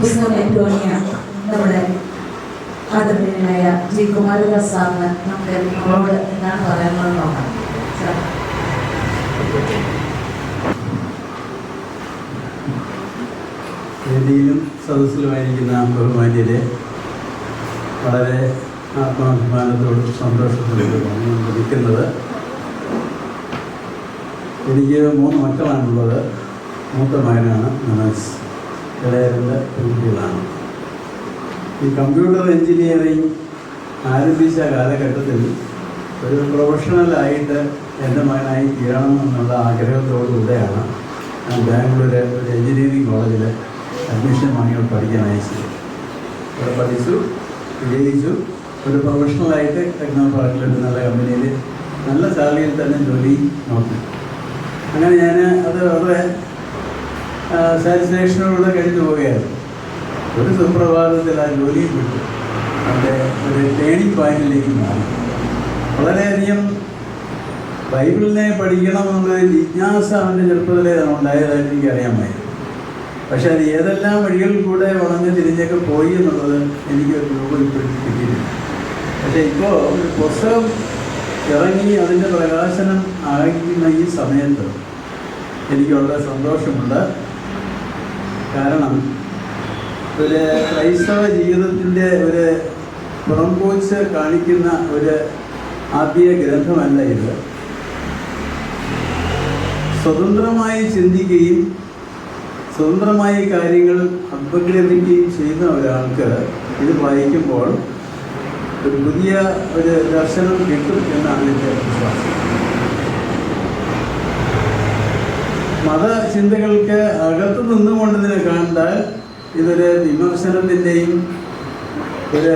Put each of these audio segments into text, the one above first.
പുസ്തകം അന്റോണിയ നമ്മുടെ ആദരണീയനായ ജി കുമാരദാസ് സാറിന് നമുക്ക് നമ്മളോട് എന്താണ് പറയാനുള്ളത് നോക്കാം വേദിയിലും സദസ്സിലുമായിരിക്കുന്ന ബഹുമാന്യരെ വളരെ ആത്മാഭിമാനത്തോടും സന്തോഷത്തോടുമാണ് നമ്മൾ നിൽക്കുന്നത് എനിക്ക് മൂന്ന് മക്കളാണുള്ളത്. മൂത്ത മകനാണ് മനോജ്. ഇളയ രണ്ട് ഈ കമ്പ്യൂട്ടർ എഞ്ചിനീയറിംഗ് ആരംഭിച്ച കാലഘട്ടത്തിൽ ഒരു പ്രൊഫഷണലായിട്ട് എന്റെ മകനായി തീരണം എന്നുള്ള ആഗ്രഹത്തോടുകൂടെയാണ് ഞാൻ ബാംഗ്ലൂർ ഒരു എഞ്ചിനീയറിംഗ് കോളേജിൽ അഡ്മിഷൻ വാങ്ങി പഠിക്കാൻ അയച്ചത്. അവിടെ പഠിച്ചു വിജയിച്ചു. ഒരു പ്രൊഫഷണലായിട്ട് ടെക്നോ നല്ല കമ്പനിയിൽ നല്ല സാലറിയിൽ തന്നെ ജോലി നോക്കി. അങ്ങനെ ഞാൻ അത് വളരെ സാറ്റിസ്ഫാക്ഷനോടെ കഴിഞ്ഞു പോവുകയായിരുന്നു. ഒരു സുപ്രഭാതത്തിൽ ആ ജോലിയും വിട്ടു. അവിടെ ഒരു ടേണിംഗ് പോയിന്റിലേക്ക് മാറി. വളരെയധികം ബൈബിളിനെ പഠിക്കണമെന്നുള്ള എന്നുള്ള ജിജ്ഞാസ അവന്റെ ചെറുപ്പത്തിലേ ഉണ്ടായതായിട്ട് എനിക്ക് അറിയാമായിരുന്നു പക്ഷെ അത് ഏതെല്ലാം വഴികളിൽ കൂടെ വളഞ്ഞ് തിരിഞ്ഞൊക്കെ പോയി എന്നുള്ളത് എനിക്ക് ഒരു രൂപം ഇപ്പോഴും കിട്ടിയിട്ടില്ല. പക്ഷെ ഇപ്പോൾ ഒരു പുസ്തകം ഇറങ്ങി അതിന്റെ പ്രകാശനം ആകുന്ന ഈ സമയത്ത് എനിക്ക് വളരെ സന്തോഷമുണ്ട്. കാരണം ഒരു ക്രൈസ്തവ ജീവിതത്തിന്റെ ഒരു പുറംപോച്ച് കാണിക്കുന്ന ഒരു ആത്മീയ ഗ്രന്ഥമല്ല ഇത്. സ്വതന്ത്രമായി ചിന്തിക്കുകയും സ്വതന്ത്രമായി കാര്യങ്ങൾ അപഗ്രഹിക്കുകയും ചെയ്യുന്ന ഒരാൾക്ക് ഇത് വായിക്കുമ്പോൾ ഒരു പുതിയ ഒരു ദർശനം കിട്ടും എന്നാണ് എന്റെ വിശ്വാസം. മതചിന്തകൾക്ക് അകത്ത് നിന്നുകൊണ്ട് ഇതിനെ കണ്ടാൽ ഇതൊരു വിമർശനത്തിന്റെയും ഒരു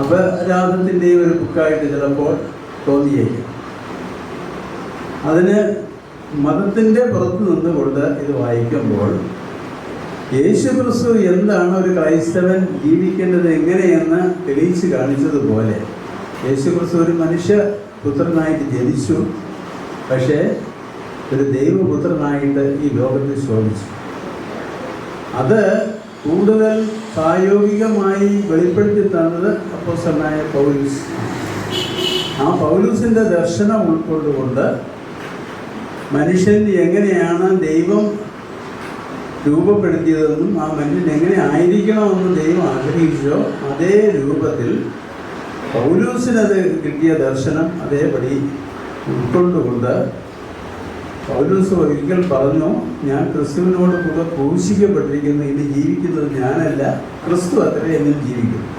അപരാധത്തിന്റെയും ഒരു ബുക്കായിട്ട് ചിലപ്പോൾ തോന്നിയേക്കും. അതിന് മതത്തിന്റെ പുറത്ത് നിന്നുകൊണ്ട് ഇത് വായിക്കുമ്പോൾ യേശു ക്രിസ്തു എന്താണ് ഒരു ക്രൈസ്തവൻ ജീവിക്കേണ്ടത് എങ്ങനെയെന്ന് തെളിയിച്ച് കാണിച്ചതുപോലെ യേശു ക്രിസ്തു ഒരു മനുഷ്യ പുത്രനായിട്ട് ജനിച്ചു. പക്ഷേ ഒരു ദൈവപുത്രനായിട്ട് ഈ ലോകത്തിൽ ശോഭിച്ചു. അത് കൂടുതൽ പ്രായോഗികമായി വെളിപ്പെടുത്തി തന്നത് അപ്പോസനായ പൗലൂസ്. ആ പൗലൂസിന്റെ ദർശനം ഉൾക്കൊണ്ടുകൊണ്ട് മനുഷ്യൻ എങ്ങനെയാണ് ദൈവം രൂപപ്പെടുത്തിയതെന്നും ആ മനുഷ്യൻ എങ്ങനെ ആയിരിക്കണമെന്നും ദൈവം ആഗ്രഹിച്ചോ അതേ രൂപത്തിൽ പൗലൂസിനത് കിട്ടിയ ദർശനം അതേപടി ഉൾക്കൊണ്ടുകൊണ്ട് പൗലൂസ് ഒരിക്കൽ പറഞ്ഞു ഞാൻ ക്രിസ്തുവിനോട് കൂടെ ക്രൂശിക്കപ്പെട്ടിരിക്കുന്നു. ഇനി ജീവിക്കുന്നത് ഞാനല്ല ക്രിസ്തു അത്ര എന്നിൽ ജീവിക്കുന്നു.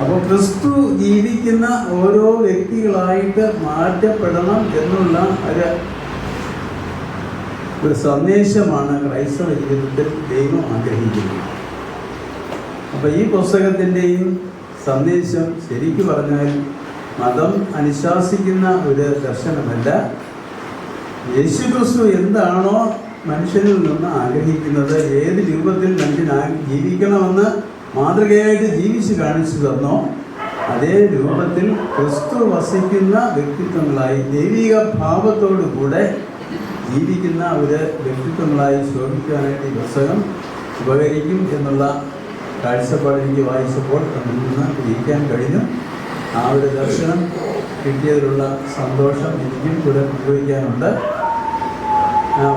അപ്പോൾ ക്രിസ്തു ജീവിക്കുന്ന ഓരോ വ്യക്തികളായിട്ട് മാറ്റപ്പെടണം എന്നുള്ള ഒരു ഒരു സന്ദേശമാണ് ക്രൈസ്തവ ജീവിതത്തിൽ ദൈവം ആഗ്രഹിക്കുന്നത്. അപ്പോൾ ഈ പുസ്തകത്തിന്റെയും സന്ദേശം ശരിക്കു പറഞ്ഞാൽ മതം അനുശാസിക്കുന്ന ഒരു ദർശനമല്ല. യേശു ക്രിസ്തു എന്താണോ മനുഷ്യനിൽ നിന്ന് ആഗ്രഹിക്കുന്നത് ഏത് രൂപത്തിൽ മനുഷ്യൻ ജീവിക്കണമെന്ന് മാതൃകയായിട്ട് ജീവിച്ച് കാണിച്ചു തന്നോ അതേ രൂപത്തിൽ ക്രിസ്തു വസിക്കുന്ന വ്യക്തിത്വങ്ങളായി ദൈവിക ഭാവത്തോടു കൂടെ ജീവിക്കുന്ന ഒരു വ്യക്തിത്വങ്ങളായി ശോഭിക്കാനായിട്ട് ഈ പുസ്തകം ഉപകരിക്കും എന്നുള്ള കാഴ്ചപ്പാട് എനിക്ക് വായിച്ചപ്പോൾ അതിൽ നിന്ന് ജീവിക്കാൻ കഴിഞ്ഞു. ആ ഒരു ദർശനം കിട്ടിയതിലുള്ള സന്തോഷം എനിക്കും കൂടെ പങ്കുവയ്ക്കാനുണ്ട്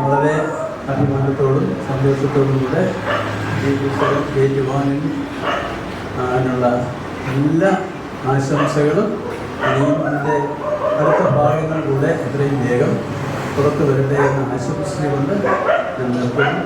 വളരെ അഭിമാനത്തോടും സന്തോഷത്തോടും കൂടെ ഈ പുസ്തകം ഏറ്റുവാങ്ങി അതിനുള്ള എല്ലാ ആശംസകളും ഇനിയും അതിന്റെ അടുത്ത ഭാഗങ്ങൾ കൂടെ എത്രയും വേഗം പുറത്തു വരട്ടെ എന്ന് ആശംസിച്ചുകൊണ്ട് ഞാൻ നിർത്തുന്നു.